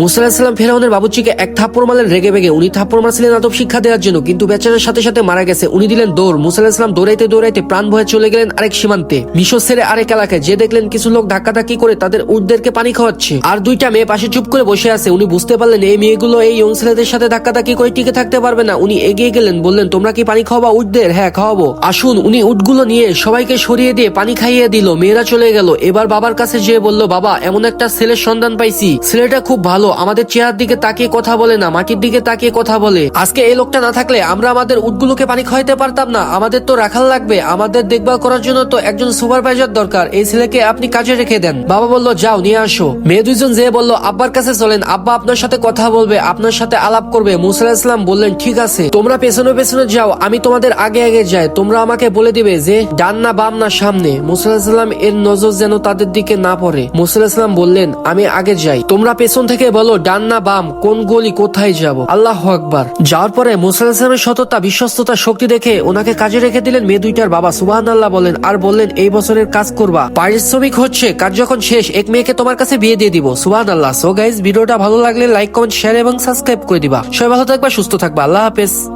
মুসা আলাহিসাল্লাম ফেরাউনের বাবুচিকে এক থাপ্পড় মারলেন রেগে বেগে। উনি থাপ্পড় মারছিলেন আদব শিক্ষা দেওয়ার জন্য, কিন্তু বেচারার সাথে সাথে মারা গেছে। উনি দিলেন দৌড়। মুসা আলাহিসাল্লাম দৌড়াইতে দৌড়াইতে প্রাণ ভয়ে চলে গেলেন আরেক সীমান্তে। মিশর ছেড়ে আরেক এলাকায়। যে দেখলেন কিছু লোক ধাক্কাধাক্কি করে তাদের উটদেরকে পানি খাওয়াচ্ছে। আর দুইটা মেয়ে পাশে চুপ করে বসে আছে। উনি বুঝতে পারলেন এই মেয়েগুলো এই ইয়ং ছেলেদের সাথে ধাক্কাধাক্কি করে টিকে থাকতে পারবে না। উনি এগিয়ে গেলেন, বললেন, তোমরা কি পানি খাওয়াবা উটদের? হ্যাঁ খাওয়াবো। আসুন। উনি উটগুলো নিয়ে সবাইকে সরিয়ে দিয়ে পানি খাইয়ে দিল। মেয়েরা চলে গেল। এবার বাবার কাছে যেয়ে বলল, বাবা, এমন একটা ছেলের সন্ধান পাইছি। ছেলেটা খুব ভালো আমাদের চেহার দিকে তাকিয়ে কথা বলে না, মাটির দিকে তাকিয়ে কথা বলে। আজকে এই লোকটা না থাকলে আমরা আমাদের উটগুলোকে পানি খাওয়াইতে পারতাম না। আমাদের তো রাখাল লাগবে, আমাদের দেখভাল করার জন্য তো একজন সুপারভাইজার দরকার। এই ছেলেকে আপনি কাজে রেখে দেন। বাবা বলল, যাও, নিয়ে আসো। মেয়ে দুইজন যে বলল, আব্বার কাছে চলেন, আব্বা আপনার সাথে কথা বলবে, আপনার সাথে আলাপ করবে। মুসা ইসলাম বললেন, ঠিক আছে, তোমরা পেছনে পেছনে যাও, আমি তোমাদের আগে আগে যাই, তোমরা আমাকে বলে দিবে যে, ডান না বাম না সামনে। মুসা ইসলাম এর নজর যেন তাদের দিকে না পড়ে। মুসা ইসলাম বললেন, আমি আগে যাই, তোমরা পেছন থেকে বলো, ডান না বাম, কোন গলি কোথায় যাব? আল্লাহ আকবার। যাওয়ার পরে মুসা ইসলামের সততা বিশ্বস্ততা শক্তি দেখে ওনাকে কাজে রেখে দিলেন মেয়ে দুইটার বাবা। সুবাহ আল্লাহ বলেন, আর বললেন, এই বছরের কাজ করবা। পারিশ্রমিক হচ্ছে, কাজ যখন শেষ, এক মেয়েকে তোমার কাছে বিয়ে দিয়ে দিব। সুবাহ আল্লাহ সো গাইজ ভিডিওটা ভালো লাগলে লাইক কমেন্ট শেয়ার এবং সাবস্ক্রাইব করে দিবা। সবাই ভালো থাকবা, সুস্থ থাকবা। আল্লাহ হাফেজ।